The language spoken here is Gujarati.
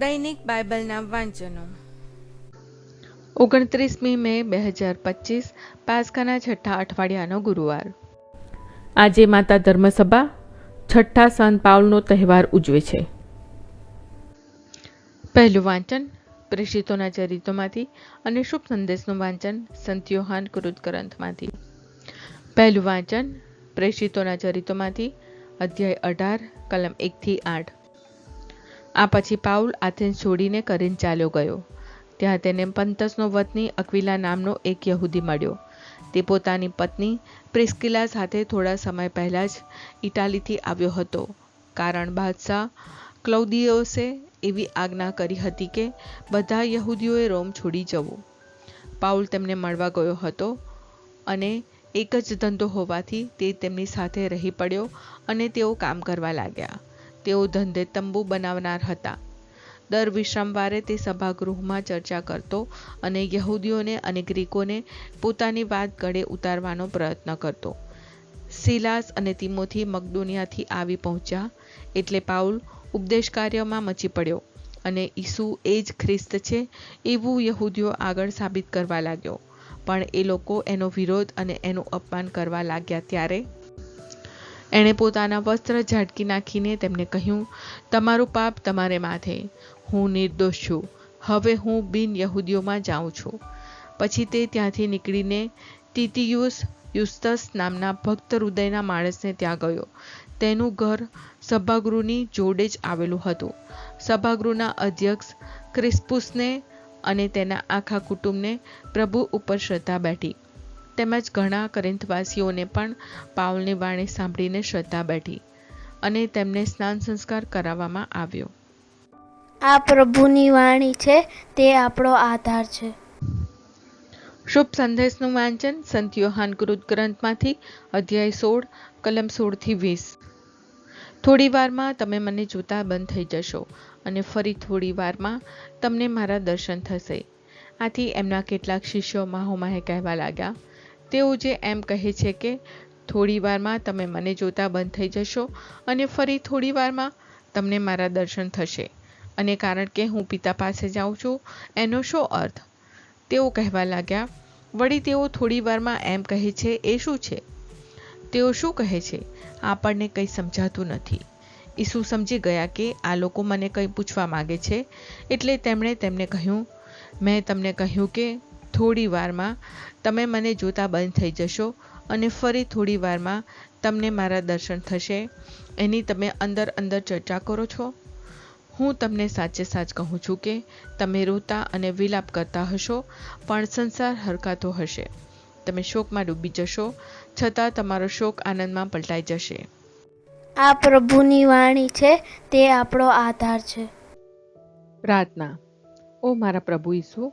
દૈનિક બાઇબલના વાંચનો. ઓગણત્રીસમી મે, બે હજાર પચીસ પાસખાના છઠ્ઠા અઠવાડિયાનો ગુરુવાર. આજે માતા ધર્મસભા, છઠ્ઠા સંત પાઉલનો તહેવાર ઉજવે છે. પહેલું વાંચન, પ્રેષિતોના ચરિત્રોમાંથી અને શુભ સંદેશનું વાંચન, સંત યોહાન કૃત ગ્રંથમાંથી પહેલું વાંચન, પ્રેષિતોના ચરિત્રોમાંથી, અધ્યાય અઢાર, કલમ એકથી આઠ. આ પછી પાઉલ આથેન્સ છોડીને કરીન ચાલ્યો ગયો. ત્યાં તેને પંતસનો વતની અકવિલા નામનો એક યહૂદી મળ્યો. તે પોતાની પત્ની પ્રિસ્કિલા સાથે થોડા સમય પહેલાં જ ઇટાલીથી આવ્યો હતો. કારણ બાદશાહ ક્લૌદિયોસે એવી આજ્ઞા કરી હતી કે બધા યહૂદીઓએ રોમ છોડી જવું. પાઉલ તેમને મળવા ગયો હતો અને એક જ ધંધો હોવાથી તે તેમની સાથે રહી પડ્યો અને તેઓ કામ કરવા લાગ્યા. તેઓ ધંધે તંબુ બનાવનાર હતા. દર વિશ્રામવારે તે સભાગૃહમાં ચર્ચા કરતો અને યહૂદીઓને અને ગ્રીકોને પોતાની વાત ગળે ઉતારવાનો પ્રયત્ન કરતો. સિલાસ અને તિમોથી મકદુનિયાથી આવી પહોંચ્યા એટલે પાઉલ ઉપદેશ કાર્યમાં મચી પડ્યો અને ઈસુ એ જ ખ્રિસ્ત છે એવું યહૂદીઓ આગળ સાબિત કરવા લાગ્યો. પણ એ લોકો એનો વિરોધ અને એનું અપમાન કરવા લાગ્યા ત્યારે એણે પોતાના વસ્ત્ર ઝાટકી નાખીને તેમને કહ્યું, તમારું પાપ તમારે માથે. હું નિર્દોષ છું. હવે હું બિન યહૂદીઓમાં જાઉં છું. પછી તે ત્યાંથી નીકળીને તિતિયુસ યુસ્તસ નામના ભક્ત હૃદયના માણસને ત્યાં ગયો. તેનું ઘર સભાગૃહની જોડે જ આવેલું હતું. સભાગૃહના અધ્યક્ષ ક્રિસ્પુસને અને તેના આખા કુટુંબને પ્રભુ ઉપર શ્રદ્ધા બેઠી. તેમજ ઘણા કરિંથવાસીઓને પણ પાઉલની વાણી સાંભળીને શ્રદ્ધા બેઠી અને તેમને સ્નાન સંસ્કાર કરાવવામાં આવ્યો. આ પ્રભુની વાણી છે તે આપણો આધાર છે. શુભ સંદેશનું વાંચન સંત યોહાન કૃત ગ્રંથમાંથી અધ્યાય સોળ કલમ સોળથી વીસ. થોડી વારમાં તમે મને જોતા બંધ થઈ જશો અને ફરી થોડી વારમાં તમને મારા દર્શન થશે. આથી એમના કેટલાક શિષ્યો માહોમાહે કહેવા લાગ્યા તેઓ જે એમ કહે છે કે, થોડી વારમાં તમે મને જોતા બંધ થઈ જશો અને ફરી થોડી વારમાં તમને મારા દર્શન થશે. અને કારણ કે હું પિતા પાસે જાઉં છું, એનો શો અર્થ? તેઓ કહેવા લાગ્યા, વળી તેઓ થોડી વારમાં એમ કહે છે, એ શું છે? તેઓ શું કહે છે? આપણને કંઈ સમજાતું નથી. ઈસુ સમજી ગયા કે આ લોકો મને કંઈ પૂછવા માગે છે, એટલે તેમણે તેમને કહ્યું, મેં તમને કહ્યું કે થોડી વારમાં તમે મને જોતા બંધ થઈ જશો અને ફરી થોડી વારમાં તમને મારા દર્શન થશે. એની તમે અંદર અંદર ચર્ચા કરો છો? હું તમને સાચે સાચ કહું છું કે તમે રોતા અને વિલાપ કરતા હશો પણ સંસાર હરકાતો હશે. તમે શોકમાં ડૂબી જશો છતાં તમારો શોક આનંદમાં પલટાઈ જશે. આ પ્રભુની વાણી છે તે આપણો આધાર છે. પ્રાર્થના. ઓ મારા પ્રભુ ઈસુ